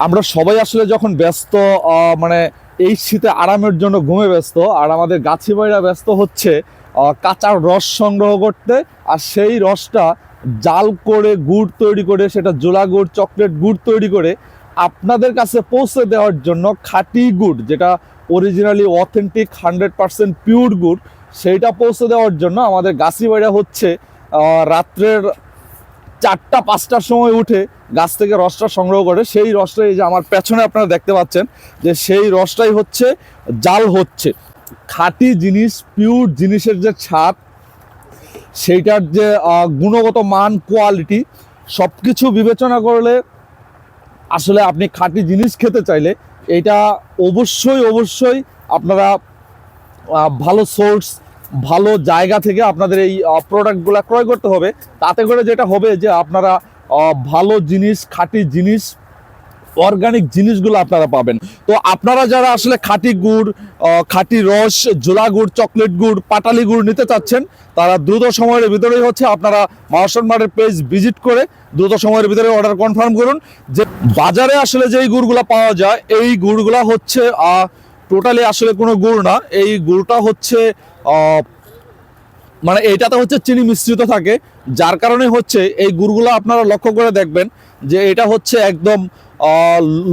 আমরা সবাই আসলে যখন ব্যস্ত মানে এই শীতে আরামের জন্য ঘুমে ব্যস্ত আর আমাদের গাছি বাইরা ব্যস্ত হচ্ছে আহ, কাঁচা রস সংগ্রহ করতে আর সেই রসটা জাল করে গুড় তৈরি করে সেটা জোলা গুড় চকলেট গুড় তৈরি করে আপনাদের কাছে পৌঁছে দেওয়ার জন্য খাঁটি গুড় যেটা originally authentic hundred percent pure গুড় সেইটা পৌঁছে দেওয়ার জন্য আমাদের গাছি বাইরা হচ্ছে রাত্রের চারটা, পাঁচটার সময় উঠে গাছ থেকে রসটা সংগ্রহ করে, সেই রসটা এই যে আমার পেছনে আপনারা দেখতে পাচ্ছেন যে সেই রসটাই হচ্ছে, জাল হচ্ছে। খাঁটি জিনিস পিওর জিনিসের যে স্বাদ সেইটার যে গুণগত মান কোয়ালিটি সব কিছু বিবেচনা করলে আসলে আপনি খাঁটি জিনিস খেতে চাইলে এটা অবশ্যই অবশ্যই আপনারা ভালো সোর্স ভালো জায়গা থেকে আপনাদের এই প্রোডাক্টগুলো ক্রয় করতে হবে। তাতে করে যেটা হবে যে আপনারা ভালো জিনিস, খাঁটি জিনিস অর্গানিক জিনিসগুলো আপনারা পাবেন। তো আপনারা যারা আসলে খাঁটি গুড় খাঁটি রস জোলা গুড়, চকলেট গুড়, পাটালি গুড় নিতে চাচ্ছেন, তারা দ্রুত সময়ের ভিতরেই হচ্ছে আপনারা মার্শন মার্টের পেজ ভিজিট করে দ্রুত সময়ের ভিতরে অর্ডার কনফার্ম করুন। যে বাজারে আসলে যেই গুড়গুলো পাওয়া যায়, এই গুড়গুলা হচ্ছে টোটালি আসলে কোনো গুড় না। এই গুড়টা হচ্ছে মানে এটাতে হচ্ছে চিনি মিশ্রিত থাকে, যার কারণে হচ্ছে এই গুড়গুলো আপনারা লক্ষ্য করে দেখবেন যে এটা হচ্ছে একদম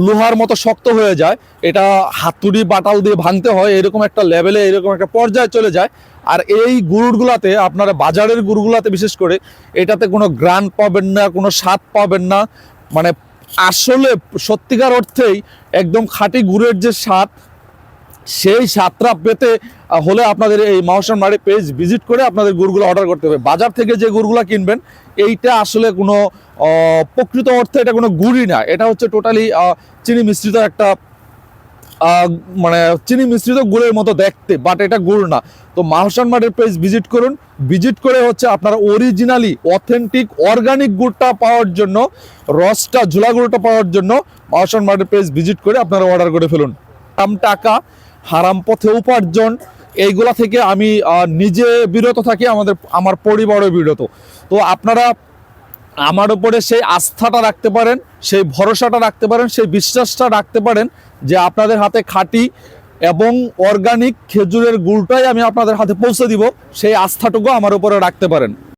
লোহার মতো শক্ত হয়ে যায়। এটা হাতুড়ি বাটাল দিয়ে ভাঙতে হয়, এরকম একটা লেভেলে, এরকম একটা পর্যায়ে চলে যায়। আর এই গুড়গুলাতে, আপনারা বাজারের গুড়গুলাতে বিশেষ করে, এটাতে কোনো গ্রান পাবেন না, কোনো স্বাদ পাবেন না। মানে আসলে সত্যিকার অর্থেই একদম খাঁটি গুড়ের যে স্বাদ সেই স্বাদটা পেতে হলে আপনাদের এই মাহসান মারি পেজ ভিজিট করে আপনাদের গুড়গুলো অর্ডার করতে হবে। বাজার থেকে যে গুড়গুলো কিনবেন, এইটা আসলে কোনো প্রকৃত অর্থে এটা কোনো গুড়ই না। এটা হচ্ছে টোটালি চিনি মিশ্রিত একটা মানে চিনি মিশ্রিত গুড়ের মতো দেখতে বাট এটা গুড় না। তো মাহসান মাঠের পেজ ভিজিট করুন। ভিজিট করে হচ্ছে আপনারা অরিজিনালি অথেন্টিক অর্গানিক গুড়টা পাওয়ার জন্য, রসটা ঝোলা গুড়টা পাওয়ার জন্য মাহসান মাঠের পেজ ভিজিট করে আপনারা অর্ডার করে ফেলুন। টাকা হারাম পথে উপার্জন, এইগুলা থেকে আমি নিজে বিরত থাকি, আমাদের, আমার পরিবারও বিরত। তো আপনারা আমার উপরে সেই আস্থাটা রাখতে পারেন, সেই ভরসাটা রাখতে পারেন, সেই বিশ্বাসটা রাখতে পারেন যে আপনাদের হাতে খাঁটি এবং অর্গানিক খেজুরের গুড়টাই আমি আপনাদের হাতে পৌঁছে দিব, সেই আস্থাটুকু আমার উপরে রাখতে পারেন।